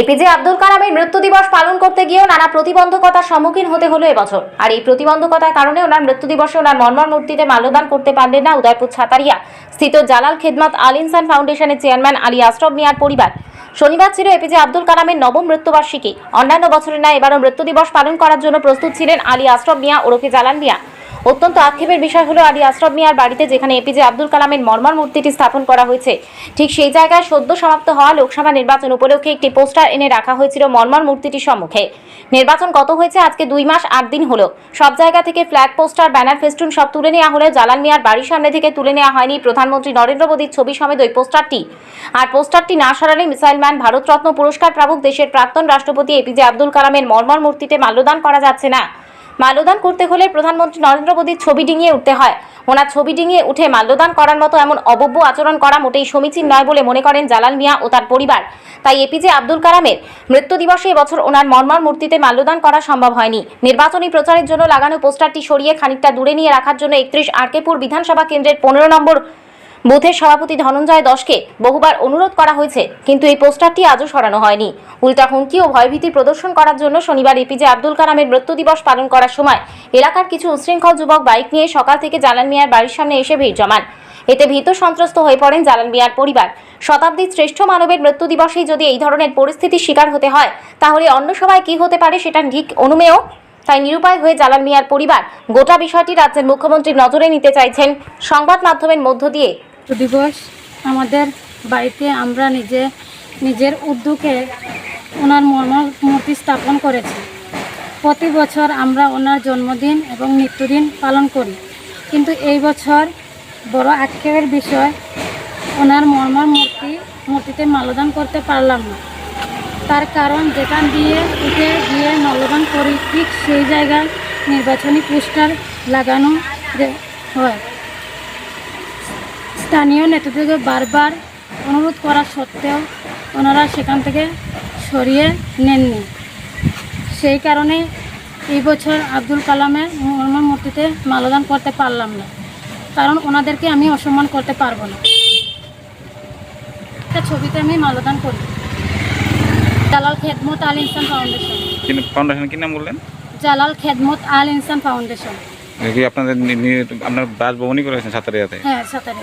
APJ Abdul কালামের মৃত্যু দিবস পালন করতে গিয়েও নানা প্রতিবন্ধকতার সম্মুখীন হতে হলো এবছর। আর এই প্রতিবন্ধকতার কারণে ওনার মৃত্যু দিবসে ওনার মর্মর মূর্তিতে মাল্যদান করতে পারলেন না উদয়পুর ছাতারিয়া। স্থিত জালাল খেদমাত আল ইনসান ফাউন্ডেশনের চেয়ারম্যান আলী আশরফ মিয়ার পরিবার। শনিবার ছিল এপিজে আব্দুল কালামের নবম মৃত্যুবার্ষিকী। অন্যান্য বছরের ন্যায় এবারও মৃত্যু দিবস পালন করার জন্য প্রস্তুত ছিলেন আলী আশরফ মিয়া ওরফে জালাল মিয়া। অত্যন্ত আক্ষেপের বিষয় হলো আলী আশরফ মিয়ার বাড়িতে যেখানে এপিজে আব্দুল কালামের মর্মর মূর্তিটি স্থাপন করা হয়েছে, ঠিক সেই জায়গায় সদ্য সমাপ্ত হওয়া লোকসভা নির্বাচন উপলক্ষে একটি পোস্টার এনে রাখা হয়েছিল মর্মর মূর্তিটির সম্মুখে। নির্বাচন কত হয়েছে আজকে দুই মাস আট দিন হলো। সব জায়গা থেকে ফ্ল্যাগ পোস্টার, ব্যানার, ফেস্টুন সব তুলে নেওয়া হলেও জালাল মিয়ার বাড়ির সামনে থেকে তুলে নেওয়া হয়নি প্রধানমন্ত্রী নরেন্দ্র মোদীর ছবি সমেত ওই পোস্টারটি। আর পোস্টারটি না সরালে মিসাইল ম্যান, ভারতরত্ন পুরস্কার প্রাপক, দেশের প্রাক্তন রাষ্ট্রপতি এপিজে আব্দুল কালামের মর্মর মূর্তিতে মাল্যদান করা যাচ্ছে না। মাল্যদান করতে হলে প্রধানমন্ত্রী নরেন্দ্র মোদীর ছবি ডিঙিয়ে উঠতে হয়। ওনার ছবি ডিঙিয়ে উঠে মাল্যদান করার মতো এমন অবব্য আচরণ করা মোটেই সমীচীন নয় বলে মনে করেন জালাল মিয়া ও তার পরিবার। তাই এপিজে আব্দুল কালামের মৃত্যু দিবসে এবছর ওনার মর্মর মূর্তিতে মাল্যদান করা সম্ভব হয়নি। নির্বাচনী প্রচারের জন্য লাগানো পোস্টারটি সরিয়ে খানিকটা দূরে নিয়ে রাখার জন্য একত্রিশ আরকেপুর বিধানসভা কেন্দ্রের পনেরো নম্বর বুথের সভাপতি ধনঞ্জয় দশকে বহুবার অনুরোধ করা হয়েছে, কিন্তু এই পোস্টারটি আজও সরানো হয়নি। উল্টা হুমকি ও ভয়ভীতি প্রদর্শন করার জন্য শনিবার এপিজে আব্দুল কালামের মৃত্যু দিবস পালন করার সময় এলাকার কিছু উশৃঙ্খল যুবক বাইক নিয়ে সকাল থেকে জালাল মিয়ার বাড়ির সামনে এসে ভিড় জমান। এতে ভীত সন্ত্রস্ত হয়ে পড়েন জালাল মিয়ার পরিবার। শতাব্দীর শ্রেষ্ঠ মানবের মৃত্যু দিবসেই যদি এই ধরনের পরিস্থিতির শিকার হতে হয়, তাহলে অন্য সবাই কি হতে পারে সেটা ঠিক অনুমেয়? তাই নিরুপায় হয়ে জালাল মিয়ার পরিবার গোটা বিষয়টি রাজ্যের মুখ্যমন্ত্রীর নজরে নিতে চাইছেন। সংবাদ মাধ্যমের মধ্য দিয়ে দিবস। আমাদের বাড়িতে আমরা নিজে, নিজের উদ্যোগে ওনার মূর্তি স্থাপন করেছি। প্রতি বছর আমরা ওনার জন্মদিন এবং মৃত্যুদিন পালন করি। কিন্তু এই বছর বড় আক্ষেপের বিষয়, ওনার মর্মর মূর্তি মূর্তিতে মালদান করতে পারলাম না। তার কারণ যেখান দিয়ে উঠে গিয়ে মাল্যদান করি, ঠিক সেই জায়গায় নির্বাচনী পোস্টার লাগানো হয়। স্থানীয় নেতৃত্বকে বারবার অনুরোধ করা সত্ত্বেও ওনারা সেখান থেকে সরিয়ে নেননি। সেই কারণে এই বছর আব্দুল কালামের মূর্তিতে মালদান করতে পারলাম না। কারণ ওনাদেরকে আমি অসম্মান করতে পারব না। একটা ছবিতে আমি মালদান করি। জালাল খেদমত আল ইনসান ফাউন্ডেশন। ফাউন্ডেশন কি নাম বললেন? জালাল খেদমত আল ইনসান ফাউন্ডেশন। আপনাদের আপনার বাসভবনই করেছেন সাতারিয়াতে? হ্যাঁ সাঁতারে